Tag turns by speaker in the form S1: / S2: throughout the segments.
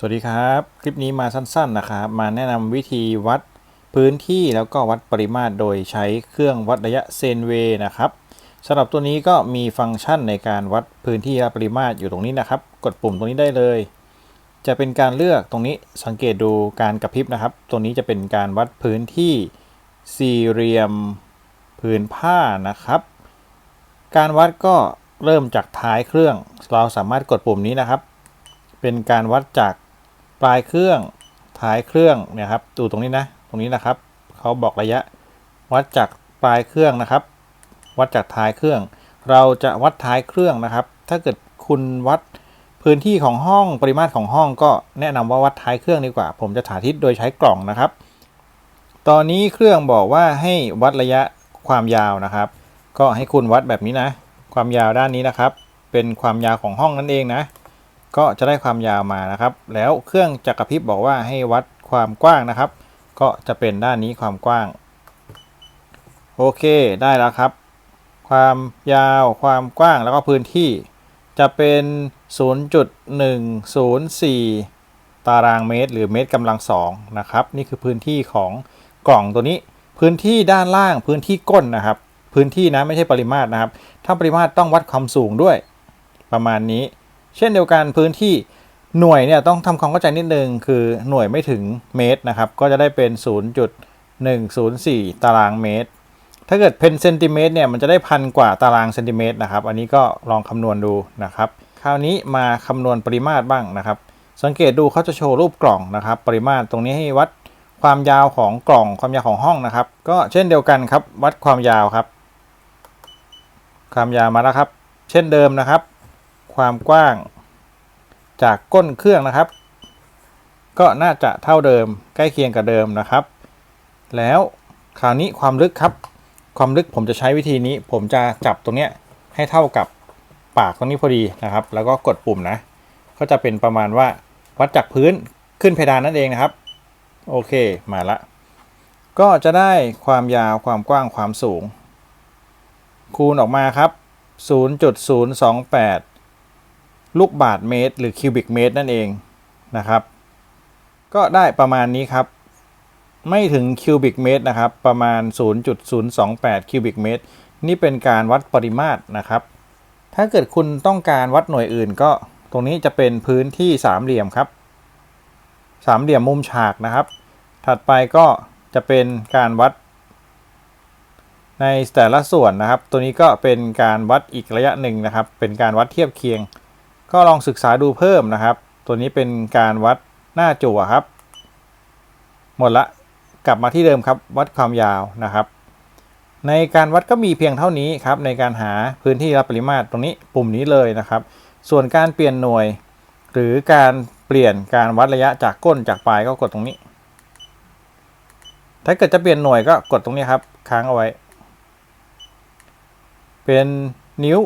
S1: สวัสดีครับ คลิปนี้มาสั้นๆนะครับ มาแนะนำวิธีวัดพื้นที่แล้วก็วัดปริมาตรโดยใช้เครื่องวัดระยะเซนเวย์นะครับสำหรับตัวนี้ก็มีฟังก์ชันในการวัดพื้นที่และปริมาตรอยู่ตรงนี้นะครับ กดปุ่มตรงนี้ได้เลย จะเป็นการเลือกตรงนี้สังเกตดูการกระพริบนะครับตรงนี้จะเป็นการวัดพื้นที่สี่เหลี่ยมผืนผ้านะครับ การวัดก็เริ่มจากท้ายเครื่อง เราสามารถกดปุ่มนี้นะครับเป็นการวัดจาก ปลายเครื่องท้ายเครื่องเนี่ยครับดูตรงนี้นะ ตรงนี้นะครับเขาบอกระยะ วัดจากปลายเครื่องนะครับ วัดจากท้ายเครื่อง เราจะวัดท้ายเครื่องนะครับ ถ้าเกิดคุณวัดพื้นที่ของห้องปริมาตรของห้องก็แนะนำว่าวัดท้ายเครื่องดีกว่า ผมจะสาธิตโดยใช้กล่องนะครับ ตอนนี้เครื่องบอกว่าให้วัดระยะความยาวนะครับ ก็ให้คุณวัดแบบนี้นะ ความยาวด้านนี้นะครับ เป็นความยาวของห้องนั่นเองนะ ก็จะได้ความยาวมานะครับ แล้วเครื่องจักรพริบบอกว่าให้วัดความกว้างนะครับ ก็จะเป็นด้านนี้ความกว้าง โอเคได้แล้วครับ ความยาวความกว้างแล้วก็พื้นที่จะเป็น 0.104 ตารางเมตร หรือเมตรกำลังสองนะครับ นี่คือพื้นที่ของกล่องตัวนี้ พื้นที่ด้านล่างพื้นที่ก้นนะครับ พื้นที่นะไม่ใช่ปริมาตรนะครับ ถ้าปริมาตรต้องวัดความสูงด้วย ประมาณนี้ เช่นเดียวกันพื้นที่หน่วยเนี่ยต้องทำความเข้าใจนิดนึงคือหน่วยไม่ถึงเมตรนะครับก็จะได้เป็น 0.104 ตารางเมตร ถ้าเกิดเป็นเซนติเมตรเนี่ยมันจะได้พันกว่าตารางเซนติเมตรนะครับอันนี้ก็ลองคำนวณดูนะครับคราวนี้มาคำนวณปริมาตรบ้างนะครับ สังเกตดูเขาจะโชว์รูปกล่องนะครับ ปริมาตรตรงนี้ให้วัดความยาวของกล่องความยาวของห้องนะครับ ก็เช่นเดียวกันครับ วัดความยาวครับ ความยาวมาแล้วครับ เช่นเดิมนะครับ ความกว้าง จากก้นเครื่องนะครับ ก็น่าจะเท่าเดิมใกล้เคียงกับเดิมนะครับ แล้วคราวนี้ความลึกครับ ความลึกผมจะใช้วิธีนี้ ผมจะจับตรงเนี้ยให้เท่ากับปากตรงนี้พอดีนะครับ แล้วก็กดปุ่มนะ ก็จะเป็นประมาณว่าวัดจากพื้นขึ้นเพดานนั่นเองนะครับ โอเคมาละ ก็จะได้ความยาวความกว้างความสูง คูณออกมาครับ 0.028 ลูกบาทเมตร หรือคิวบิกเมตรนั่นเองนะครับ ก็ได้ประมาณนี้ครับ ไม่ถึงคิวบิกเมตรนะครับ ประมาณ 0.028 คิวบิกเมตร นี่เป็นการวัดปริมาตรนะครับ ถ้าเกิดคุณต้องการวัดหน่วยอื่นก็ตรงนี้จะเป็นพื้นที่สามเหลี่ยมครับ สามเหลี่ยมมุมฉากนะครับ ถัดไปก็จะเป็นการวัด ในแต่ละส่วนนะครับ ตัวนี้ก็เป็นการวัดอีกระยะหนึ่งนะครับ เป็นการวัดเทียบเคียง ก็ลองศึกษาดูเพิ่มนะครับ ตัวนี้เป็นการวัดหน้าจั่วครับ หมดละกลับมาที่เดิมครับ วัดความยาวนะครับ ในการวัดก็มีเพียงเท่านี้ครับ ในการหาพื้นที่รับปริมาตรตรงนี้ปุ่มนี้เลยนะครับ ส่วนการเปลี่ยนหน่วย หรือการเปลี่ยนการวัดระยะจากก้นจากปลายก็กดตรงนี้ ถ้าเกิดจะเปลี่ยนหน่วยก็กดตรงนี้ครับ ค้างเอาไว้ เป็นนิ้ว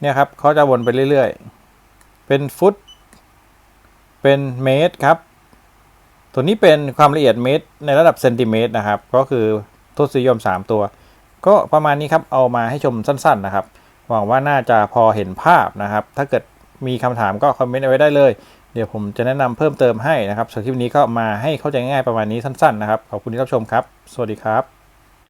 S1: เนี่ยครับเขาจะวนไปเรื่อยๆ เป็นฟุต เป็นเมตรครับตัวนี้เป็นความละเอียดเมตร ในระดับเซนติเมตรนะครับ ก็คือทศนิยม 3 ตัว ก็ประมาณนี้ครับเอามาให้ชมสั้นๆนะครับ หวังว่าน่าจะพอเห็นภาพนะครับ ถ้าเกิดมีคำถามก็คอมเมนต์เอาไว้ได้เลย เดี๋ยวผมจะแนะนำเพิ่มเติมให้นะครับส่วนคลิปนี้ก็มาให้เข้าใจง่ายๆประมาณนี้สั้นๆนะครับ ขอบคุณที่รับชมครับ สวัสดีครับ